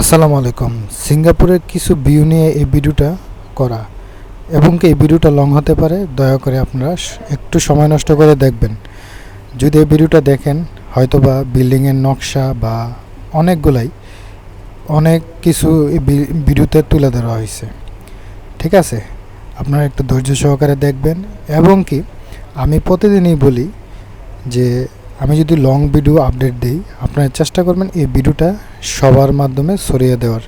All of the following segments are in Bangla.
আসসালামু আলাইকুম। সিঙ্গাপুরের কিছু ভিউ নিয়ে এই ভিডিওটা করা এবং এই ভিডিওটা লং হতে পারে, দয়া করে আপনারা একটু সময় নষ্ট করে দেখবেন। যদি এই ভিডিওটা দেখেন, হয়তোবা বিল্ডিংয়ের নকশা বা অনেকগুলাই অনেক কিছু এই ভিডিওতে তুলে ধরা হয়েছে। ঠিক আছে? আপনারা একটু ধৈর্য সহকারে দেখবেন এবং কি আমি প্রতিদিনই বলি যে আমি যদি লং ভিডিও আপডেট দিই, আপনারা চেষ্টা করবেন এই ভিডিওটা সবার মাধ্যমে ছড়িয়ে দেওয়ার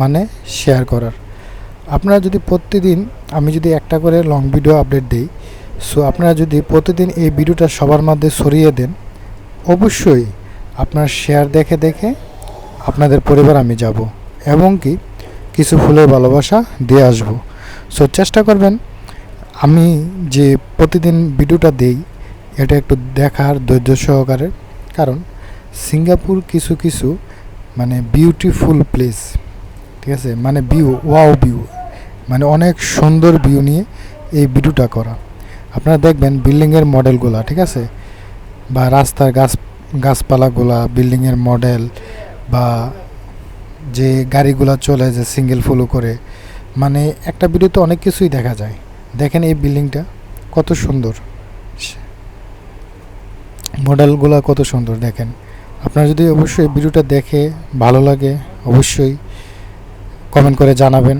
মানে শেয়ার করার। আপনারা যদি প্রতিদিন, আমি যদি একটা করে লং ভিডিও আপডেট দিই সো আপনারা যদি প্রতিদিন এই ভিডিওটা সবার মধ্যে ছড়িয়ে দেন, অবশ্যই আপনার শেয়ার দেখে দেখে আপনাদের পরিবার আমি যাব এবং কি কিছু ফুলের ভালোবাসা দিয়ে আসব। সো চেষ্টা করবেন, আমি যে প্রতিদিন ভিডিওটা দেই এটা একটু দেখার ধৈর্য সহকারে। কারণ সিঙ্গাপুর কিছু কিছু মানে বিউটিফুল প্লেস ঠিক আছে? মানে ভিউ ওয়াও ভিউ মানে অনেক সুন্দর ভিউ নিয়ে এই ভিডিওটা করা। আপনারা দেখবেন বিল্ডিংয়ের মডেলগুলা, ঠিক আছে? বা রাস্তার গাছ, গাছপালাগুলা, বিল্ডিংয়ের মডেল, বা যে গাড়িগুলা চলে যে সিঙ্গেল ফলো করে। মানে একটা ভিডিওতে অনেক কিছুই দেখা যায়। দেখেন এই বিল্ডিংটা, কত সুন্দর। মডেলগুলো কত সুন্দর দেখেন। আপনারা যদি অবশ্যই ভিডিওটা দেখে ভালো লাগে, অবশ্যই কমেন্ট করে জানাবেন।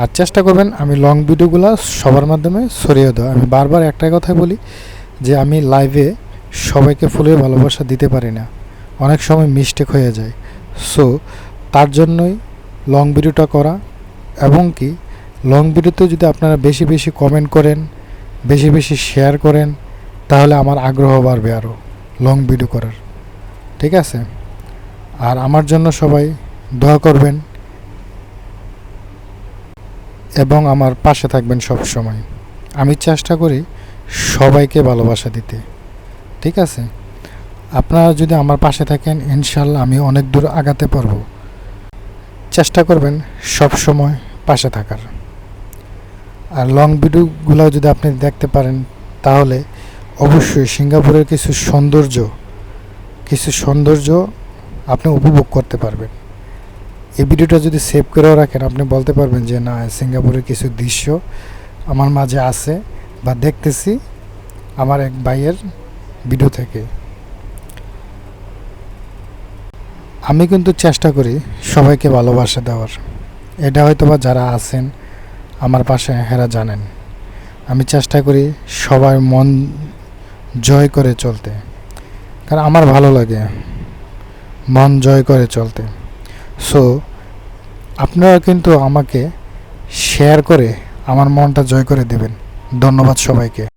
আর চেষ্টা করবেন আমি লং ভিডিওগুলো সবার মাধ্যমে ছড়িয়ে দেওয়া। আমি বারবার একটাই কথাই বলি যে আমি লাইভে সবাইকে ফুলের ভালোবাসা দিতে পারি না। অনেক সময় মিস্টেক হয়ে যায়। সো তার জন্যই লং ভিডিওটা করা এবং কি লং ভিডিওতে যদি আপনারা বেশি বেশি কমেন্ট করেন, বেশি বেশি শেয়ার করেন, তাহলে আমার আগ্রহ বাড়বে আরও লং ভিডিও করার। ঠিক আছে? আর আমার জন্য সবাই দোয়া করবেন এবং আমার পাশে থাকবেন সব সময়। আমি চেষ্টা করি সবাইকে ভালোবাসা দিতে। ঠিক আছে? আপনারা যদি আমার পাশে থাকেন ইনশাল্লাহ আমি অনেক দূর আগাতে পারব। চেষ্টা করবেন সব সময় পাশে থাকার। আর লং ভিডিওগুলো যদি আপনি দেখতে পারেন, তাহলে অবশ্যই সিঙ্গাপুরের কিছু সৌন্দর্য কিছু সৌন্দর্য আপনি উপভোগ করতে পারবেন। এই ভিডিওটা যদি সেভ করেও রাখেন, আপনি বলতে পারবেন যে, না সিঙ্গাপুরের কিছু দৃশ্য আমার মাঝে আছে বা দেখতেছি আমার এক ভাইয়ের ভিডিও থেকে। আমি কিন্তু চেষ্টা করি সবাইকে ভালোবাসা দেওয়ার। এটা হয়তো বা যারা আছেন, আমার পাশে হেরা জানেন। আমি চেষ্টা করি সবার মন জয় করে চলতে। কারণ আমার ভালো লাগে। মন জয় করে চলতে। সো আপনারা কিন্তু আমাকে শেয়ার করে আমার মনটা জয় করে দেবেন। ধন্যবাদ সবাইকে।